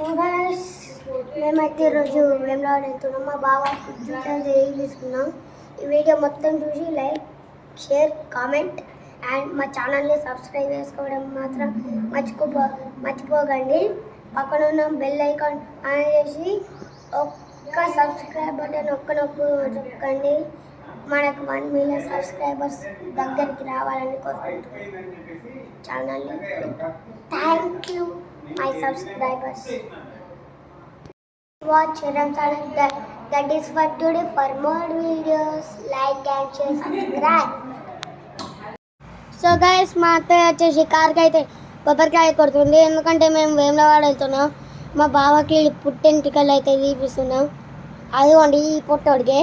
ఇంకా మేమైతే ఈరోజు వేమరాడు వెళ్తున్నాం మా బావ జూట్లో తీసుకున్నాం. ఈ వీడియో మొత్తం చూసి లైక్ షేర్ కామెంట్ అండ్ మా ఛానల్ని సబ్స్క్రైబ్ చేసుకోవడం మాత్రం మర్చిపో మర్చిపోకండి. పక్కన ఉన్న బెల్ ఐకాన్ ఆన్ చేసి ఒక్క సబ్స్క్రైబ్ బటన్ ఒక్క నొక్కు నొక్కండి మనకు వన్ మిలియన్ సబ్స్క్రైబర్స్ దగ్గరికి రావాలని కోరుకుంటున్నాను ఛానల్ని thank you my subscribers. watch Ram that, that is for today. For more videos like and share subscribe. So guys మా అత్తయ్య వచ్చేసి కార్కి అయితే కొబ్బరికాయ కొడుతుంది. ఎందుకంటే మేము వేములవాడ వెళ్తున్నాం. మా బావకి పుట్టెంటికలు అయితే తీపిస్తున్నాం. అదిగోండి ఈ పొట్టోడికి.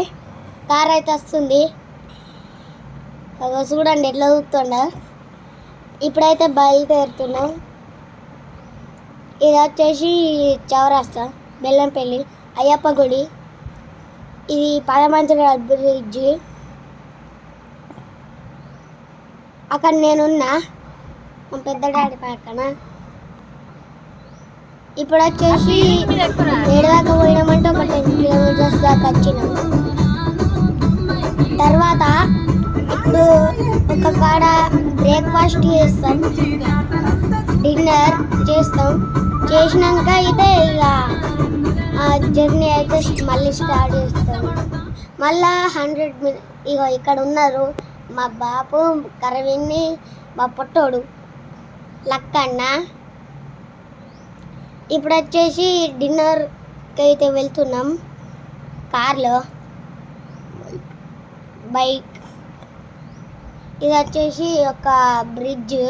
కార్ అయితే వస్తుంది. చూడండి ఎట్లా చూస్తుండ ఇప్పుడైతే బయలుదేరుతున్నాం. ఇది వచ్చేసి చౌరాస్తా బెల్లంపల్లి అయ్యప్ప గుడి ఇది పదమంచుల బ్రిడ్జ్. అక్కడ నేనున్నా మా పెద్ద డాడీ పక్కన. ఇప్పుడు వచ్చేసి ఏడు దాకా పోయినామంటే ఒక టెన్ కిలోమీటర్స్ దాకా వచ్చినాం. తర్వాత ఇప్పుడు ఒక కాడ బ్రేక్ఫాస్ట్ చేస్తాం డిన్నర్ చేస్తాం. చేసినాక అయితే ఇక ఆ జర్నీ అయితే మళ్ళీ స్టార్ట్ చేస్తాం మళ్ళా హండ్రెడ్ మినిట్ ఇగో ఇక్కడ ఉన్నారు మా బాపు కరవిన్ని మా పొట్టోడు లక్కన్న. ఇప్పుడు వచ్చేసి డిన్నర్కి అయితే వెళ్తున్నాం. కార్లో. బైక్. ఇది వచ్చేసి ఒక బ్రిడ్జ్.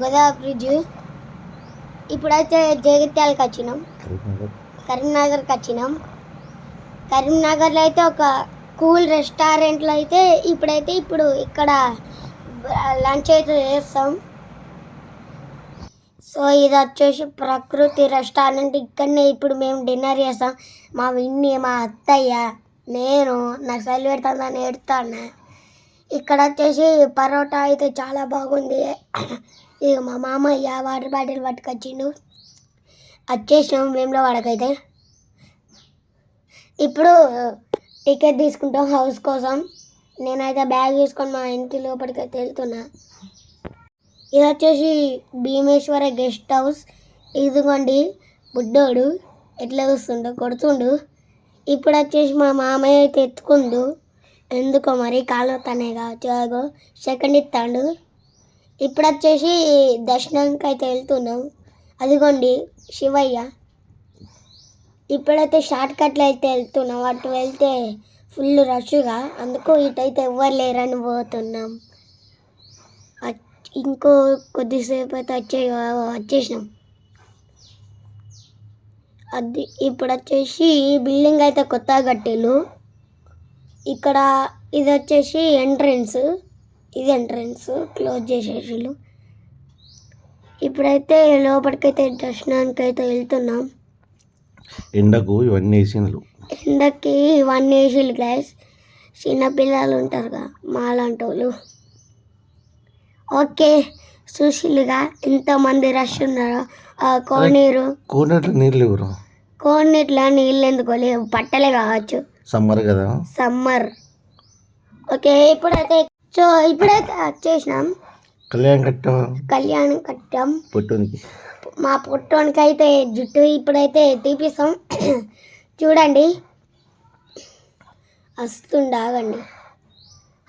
గోదావరి బ్రిడ్జ్. ఇప్పుడైతే జగిత్యాలకు వచ్చినాం. కరీంనగర్కి వచ్చినాం. కరీంనగర్లో అయితే ఒక కూల్ రెస్టారెంట్లో అయితే ఇప్పుడైతే ఇప్పుడు ఇక్కడ లంచ్ అయితే చేస్తాం. సో ఇది వచ్చేసి ప్రకృతి రెస్టారెంట్. ఇక్కడనే ఇప్పుడు మేము డిన్నర్ చేస్తాం. మా విన్ని మా అత్తయ్య నేను నాకు చలి పెడుతుందని ఏడుతాను. ఇక్కడ వచ్చేసి పరోటా అయితే చాలా బాగుంది. ఇక మా మామయ్య వాటర్ బాటిల్ పట్టుకొచ్చిండు. వచ్చేసినాం మేములో వాడకైతే. ఇప్పుడు టికెట్ తీసుకుంటాం హౌస్ కోసం. నేనైతే బ్యాగ్ తీసుకొని మా ఇంటి లోపలికి అయితే వెళ్తున్నా. ఇది వచ్చేసి భీమేశ్వర గెస్ట్ హౌస్. ఇదిగోండి బుడ్డోడు ఎట్లా వస్తుండో కొడుతుండు. ఇప్పుడు వచ్చేసి మా మామయ్య అయితే ఎత్తుకుండు. ఎందుకో మరి కాలు తనే కావచ్చు సెకండ్ ఇస్తాడు ఇప్పుడు వచ్చేసి దర్శనానికి అయితే వెళ్తున్నాం. అదిగోండి శివయ్య. ఇప్పుడైతే షార్ట్ కట్లు అయితే వెళ్తున్నాం. అటు వెళ్తే ఫుల్ రష్గా. అందుకు ఇటైతే ఎవ్వరు లేరని పోతున్నాం. ఇంకో కొద్దిసేపు అయితే వచ్చే వచ్చేసినాం. అది ఇప్పుడు వచ్చేసి బిల్డింగ్ అయితే కొత్తగా కట్టిల్లు. ఇక్కడ ఇది వచ్చేసి ఎంట్రన్స్. ఇది ఎంట్రన్స్ క్లోజ్ చేసేసిళ్ళు. ఇప్పుడైతే లోపలికైతే దర్శనానికి అయితే వెళ్తున్నాం. ఎండకు ఇవన్నీ వేసినలు ఎండకి వన్ ఏసీలు గ్యాస్ చిన్నపిల్లలు ఉంటారుగా మాలాంటి వాళ్ళు ఓకే చూసిలుగా ఎంతమంది రష్ ఉన్నారో. కోనేరు. కోనట్లు నీళ్ళు ఇవ్వరు కోనేట్ల నీళ్ళు ఎందుకో లేవు పట్టలే కావచ్చు. సమ్మర్ కదా? సమ్మర్. ఓకే ఇప్పుడైతే సో ఇప్పుడైతే వచ్చేసినాం కళ్యాణ్ కట్ట. కళ్యాణం కట్టాం. పొట్టునికి. మా పుట్టోనికి అయితే జుట్టు ఇప్పుడైతే తీపిస్తాం. చూడండి. వస్తుండాగండి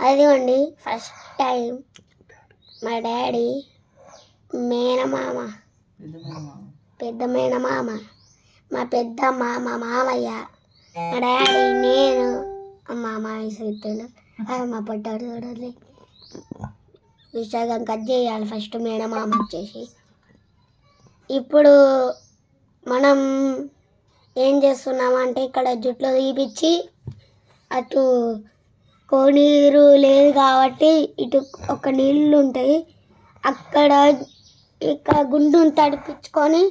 అదిగోండి ఫస్ట్ టైం మా డాడీ మేనమామ పెద్ద మేనమామ మా పెద్ద మామ మామయ్య. మా డాడీ నేను మా మామయ్య మా పట్టారు చూడాలి విశాఖం కట్ చేయాలి ఫస్ట్ మేనమామ వచ్చేసి. ఇప్పుడు మనం ఏం చేస్తున్నామంటే ఇక్కడ జుట్లో తీపిచ్చి అటు కోనీరు లేదు కాబట్టి ఇటు ఒక నీళ్ళు ఉంటాయి. అక్కడ ఇక్కడ గుండును తడిపించుకొని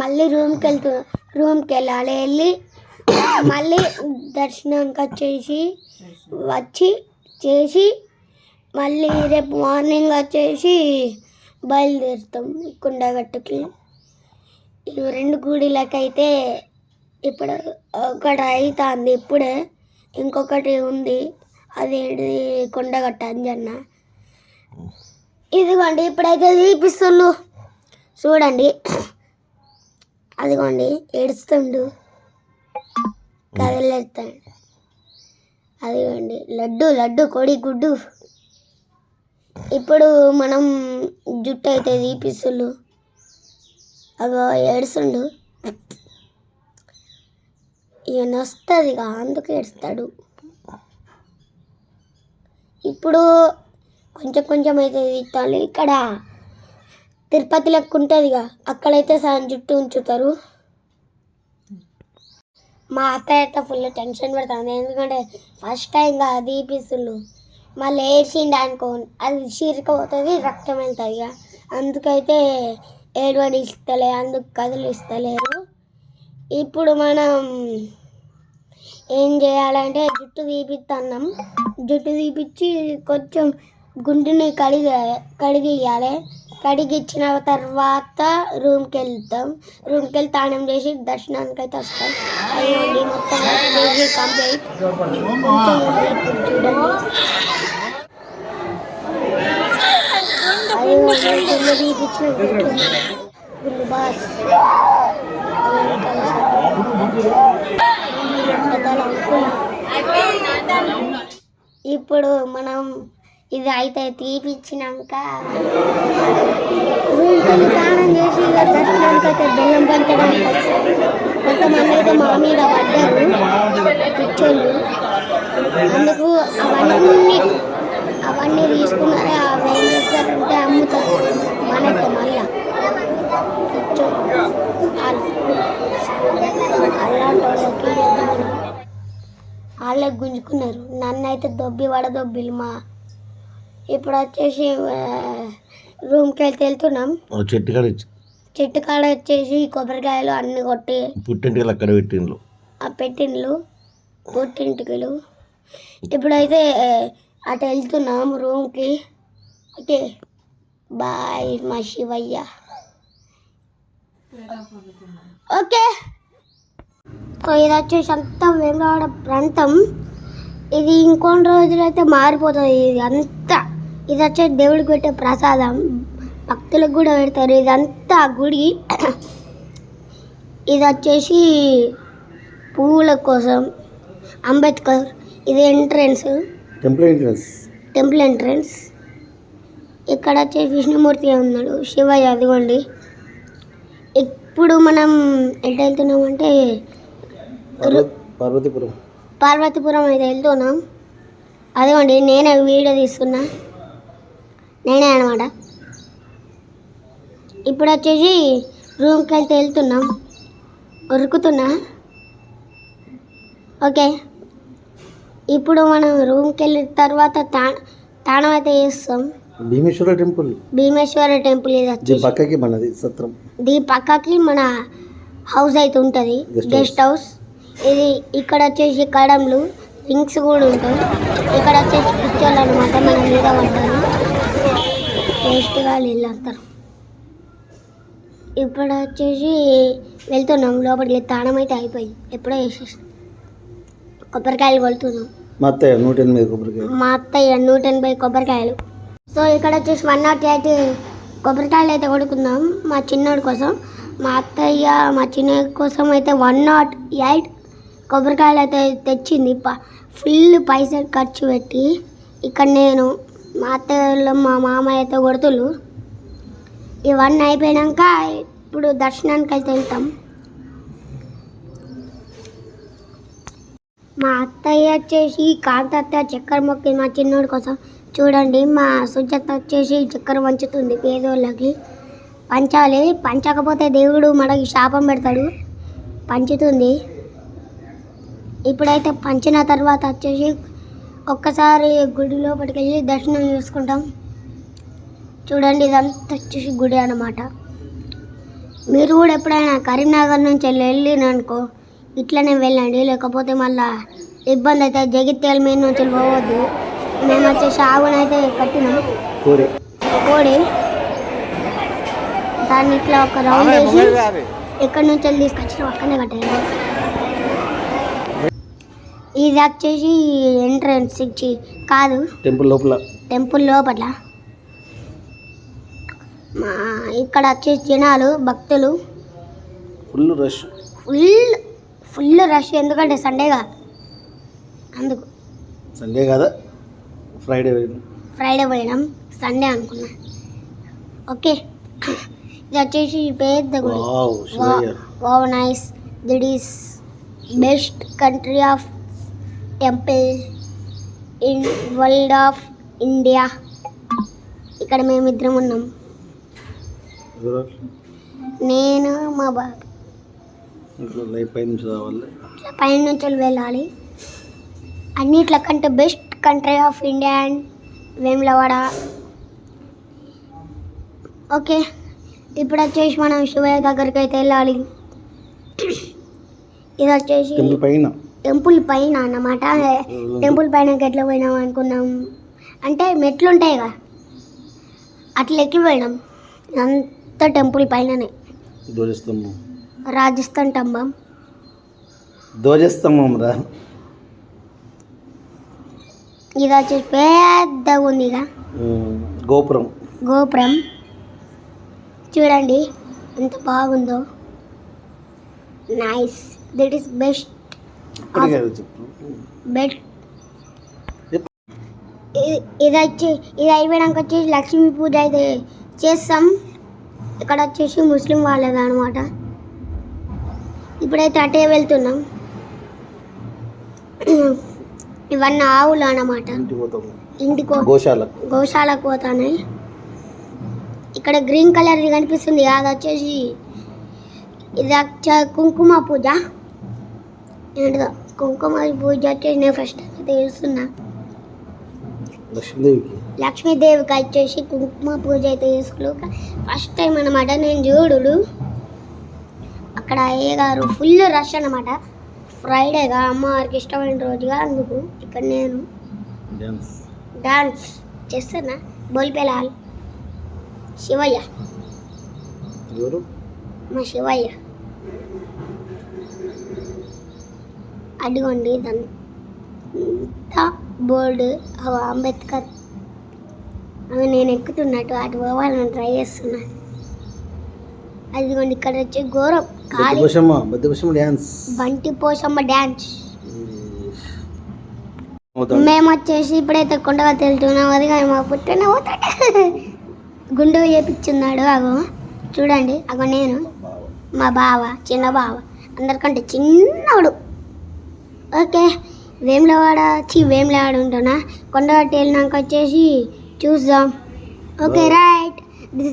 మళ్ళీ రూమ్కి వెళ్తు రూమ్కి వెళ్ళాలి. వెళ్ళి మళ్ళీ దర్శనానికి వచ్చేసి వచ్చి చేసి మళ్ళీ రేపు మార్నింగ్ వచ్చేసి బయలుదేరుతాం కుండగట్టుకి. ఇవి రెండు గుడిలకైతే ఇప్పుడు ఒకటి అవుతుంది ఇప్పుడే ఇంకొకటి ఉంది. అది కొండగట్ట అంజన్న. ఇదిగోండి ఇప్పుడైతే తీపిస్తుండు. చూడండి. అదిగోండి ఏడుస్తుండు. కదలేస్తాడు అదిగోండి. లడ్డు లడ్డు కొడి గుడ్డు. ఇప్పుడు మనం జుట్టు అయితే పిసులు అగో ఏడుస్తుండు. ఈయన వస్తుంది అందుకు ఏడుస్తాడు. ఇప్పుడు కొంచెం కొంచెం అయితే తీస్తాను ఇక్కడ తిరుపతి లెక్క ఉంటుందిగా అక్కడైతే సగం జుట్టు ఉంచుతారు. మా అత్త అయితే ఫుల్ టెన్షన్ పెడుతుంది. ఎందుకంటే ఫస్ట్ టైం కదా తీపిస్తుళ్ళు మళ్ళీ ఏడ్చిండు అనుకో అది చిరికపోతుంది రక్తం వెళ్తుంది ఇక. అందుకైతే ఏడవడి ఇస్తలే అందుకు కథలు ఇస్తలేరు. ఇప్పుడు మనం ఏం చేయాలంటే జుట్టు తీపిస్తున్నాం జుట్టు తీపిచ్చి కొంచెం గుండుని కడిగి కడిగియాలి. కడిగిచ్చిన తర్వాత రూమ్కి వెళ్తాం రూమ్కి వెళ్ళి తానం చేసి దర్శనానికి అయితే వస్తాం అయ్యండి మొత్తం చేసి కంప్లీట్. చూడండి బాస్. ఇప్పుడు మనం ఇది అయితే తీపిచ్చినాక రూమ్కి స్నానం చేసి దర్శనానికి అయితే బెల్లం పంచడానికి కొంతమంది అయితే మా మీద పడ్డారు పిచ్చోళ్ళు అందుకు అవన్నీ అవన్నీ తీసుకున్నారే ఆ ఏం చేస్తారంటే అమ్ముతారు. మనకి మళ్ళా. పిచ్చో వాళ్ళకి గుంజుకున్నారు. నన్ను అయితే దొబ్బి వడదొబ్బిలు మా ఇప్పుడు వచ్చేసి రూమ్కి వెళ్తే వెళ్తున్నాం. చెట్టు కాడ చెట్టు కాడ వచ్చేసి కొబ్బరికాయలు అన్ని కొట్టి పుట్టింటికి అక్కడ పెట్టిండ్రు ఆ పెట్టిండ్లు పుట్టింటికలు. ఇప్పుడైతే అటు వెళ్తున్నాం రూమ్కి. ఓకే. బాయ్ మా శివయ్య. ఓకే. సో ఇది వచ్చేసి అంతా వెంగవాడ ప్రాంతం. ఇది ఇంకొన్ని రోజులైతే మారిపోతుంది ఇది అంతా. ఇది వచ్చేసి దేవుడికి పెట్టే ప్రసాదం. భక్తులకు కూడా పెడతారు. ఇదంతా గుడి. ఇది వచ్చేసి పువ్వుల కోసం అంబేద్కర్. ఇది entrance. Temple entrance. Temple entrance. ఇక్కడ వచ్చేసి విష్ణుమూర్తి ఉన్నాడు. శివయ్య అదిగోండి. ఇప్పుడు మనం ఎటు వెళ్తున్నామంటే పార్వతీపురం. పార్వతీపురం అయితే వెళ్తున్నాం అదిగోండి నేనే వీడియో తీస్తున్నా. నేనే అనమాట. ఇప్పుడు వచ్చేసి రూమ్కి వెళ్తే వెళ్తున్నాం. ఉరుకుతున్నా. ఓకే. ఇప్పుడు మనం రూమ్కి వెళ్ళిన తర్వాత తా తాళం అయితే చేస్తాం. భీమేశ్వర టెంపుల్. భీమేశ్వర టెంపుల్ ఇది పక్కకి మనది సత్రం. దీని పక్కకి మన హౌస్ అయితే ఉంటుంది. Guest house. ఇది ఇక్కడ వచ్చేసి కడంలు రింగ్స్ కూడా ఉంటాయి. ఇక్కడ వచ్చేసి పిక్చర్లు అనమాట మన మీద పడ్డారు వేస్ట్గా నీళ్ళు అంటారు ఇప్పుడు వచ్చేసి వెళ్తున్నాం. లోపలికి తాళం అయితే అయిపోయింది. ఎప్పుడో వేసేసి కొబ్బరికాయలు కొలుతున్నాం మా అత్తయ్య నూట ఎనిమిది కొబ్బరికాయ మా అత్తయ్య నూట ఎనభై కొబ్బరికాయలు. సో ఇక్కడ వచ్చేసి వన్ నాట్ ఎయిట్ కొబ్బరికాయలు అయితే కొడుకుందాం మా చిన్నోడి కోసం. మా అత్తయ్య మా చిన్న కోసం అయితే వన్ నాట్ ఎయిట్ కొబ్బరికాయలు అయితే తెచ్చింది. ఫుల్ పైసలు ఖర్చు పెట్టి ఇక్కడ నేను మా అత్తయ్య మా మామయ్యతో కొడుతులు ఇవన్నీ అయిపోయాక ఇప్పుడు దర్శనానికి అయితే వెళ్తాం. మా అత్తయ్య వచ్చేసి కాంతత్త చక్కెర మొక్కింది మా చిన్నోడి కోసం చూడండి మా సుజాత వచ్చేసి చక్కెర పంచుతుంది పేదోళ్ళకి. పంచాలి పంచకపోతే దేవుడు మనకి శాపం పెడతాడు. పంచుతుంది. ఇప్పుడైతే పంచిన తర్వాత వచ్చేసి ఒక్కసారి గుడి లోపలికి వెళ్ళి దర్శనం చేసుకుంటాం. చూడండి ఇదంతా వచ్చేసి గుడి అన్నమాట. మీరు కూడా ఎప్పుడైనా కరీంనగర్ నుంచి వెళ్ళి వెళ్ళిననుకో ఇట్లనే వెళ్ళండి. లేకపోతే మళ్ళా ఇబ్బంది అయితే జగిత్యాల మీద నుంచి పోవద్దు. మేము వచ్చేసి ఆవునైతే కట్టినాం. కోడి. దాన్ని ఇట్లా ఒక రౌండ్ వేసి ఎక్కడి నుంచి వెళ్ళి తీసుకొచ్చిన అక్కడనే కట్టారు. ఇది వచ్చేసి ఎంట్రన్స్ ఇచ్చి కాదు. టెంపుల్ లోపల. టెంపుల్ లోపల. మా ఇక్కడ వచ్చేసి జనాలు భక్తులు. Full rush. Full full rush. ఎందుకంటే సండేగా అందుకు. సండే కదా. ఫ్రైడే ఫ్రైడే పోయినాం. సండే అనుకున్నా. ఓకే. ఇది వచ్చేసి పెద్ద గుడి. Wow nice. This is best country of temple in world of India. ఇక్కడ మేమిద్దరం ఉన్నాం. నేను మా బాబు పై నుంచి పైన నుంచి వెళ్ళాలి. అన్నిట్ల కంటే best country of India and Vemulawada. Okay ఇప్పుడు వచ్చేసి మనం శివయ్య దగ్గరికి అయితే వెళ్ళాలి. ఇది వచ్చేసి పైన? టెంపుల్ పైన అన్నమాట. టెంపుల్ పైన ఎట్లా పోయినాం అనుకున్నాం. అంటే మెట్లు ఉంటాయి కదా. అట్లా ఎక్కి పోయినాం. అంత టెంపుల్ పైననే. ధ్వజస్తంభం. రాజస్థాన్ టంబం ధ్వజస్తంభం రా. ఇది వచ్చేసి పెద్దగా ఉంది ఇక. గోపురం. గోపురం. చూడండి ఎంత బాగుందో. Nice that is best Yep. ఇది వచ్చి ఇది అయిపోయాక వచ్చేసి లక్ష్మీ పూజ అయితే చేస్తాం. ఇక్కడ వచ్చేసి ముస్లిం వాళ్ళది అనమాట ఇప్పుడైతే అటే వెళ్తున్నాం. ఇవన్నీ ఆవులు అన్నమాట ఇంటికి గోశాల. గోశాలకు పోతానే ఇక్కడ గ్రీన్ కలర్ది కనిపిస్తుంది. అది వచ్చేసి ఇది కుంకుమ పూజ. ఏంటిదో? కుంకుమ పూజ వచ్చేసి నేను ఫస్ట్ తెలుస్తున్నా లక్ష్మీదేవికి? లక్ష్మీదేవికి వచ్చేసి కుంకుమ పూజ అయితే చేసుకోలేదు ఫస్ట్ టైం అనమాట నేను చూడుడు. అక్కడ అయ్యగారు ఫుల్ రష్ అనమాట ఫ్రైడేగా అమ్మవారికి ఇష్టమైన రోజుగా అందుకు ఇక్కడ నేను డాన్స్ చేస్తున్నా. బోల్పెలాల్. శివయ్య. మా శివయ్య. అదిగోండి ఇదంతా బోర్డు అంబేద్కర్. అవి నేను ఎక్కుతున్నట్టు అటు పోవాలని ట్రై చేస్తున్నా. అదిగోండి ఇక్కడ వచ్చి ఘోరం. డ్యాన్స్ బంటి పోసమ్మ డ్యాన్స్ మేము వచ్చేసి ఇప్పుడైతే కొండగా తెలుతున్నాం అది కానీ మా పుట్టిన పోతాడు గుండు చేపించున్నాడు అగో. చూడండి అగో నేను మా బావ చిన్న బావ. అందరికంటే చిన్నవాడు ఓకే. వేములవాడ చి వేములవాడ ఉంటున్నా కొండగట్టి వెళ్ళినాక వచ్చేసి చూద్దాం. Okay right. దిస్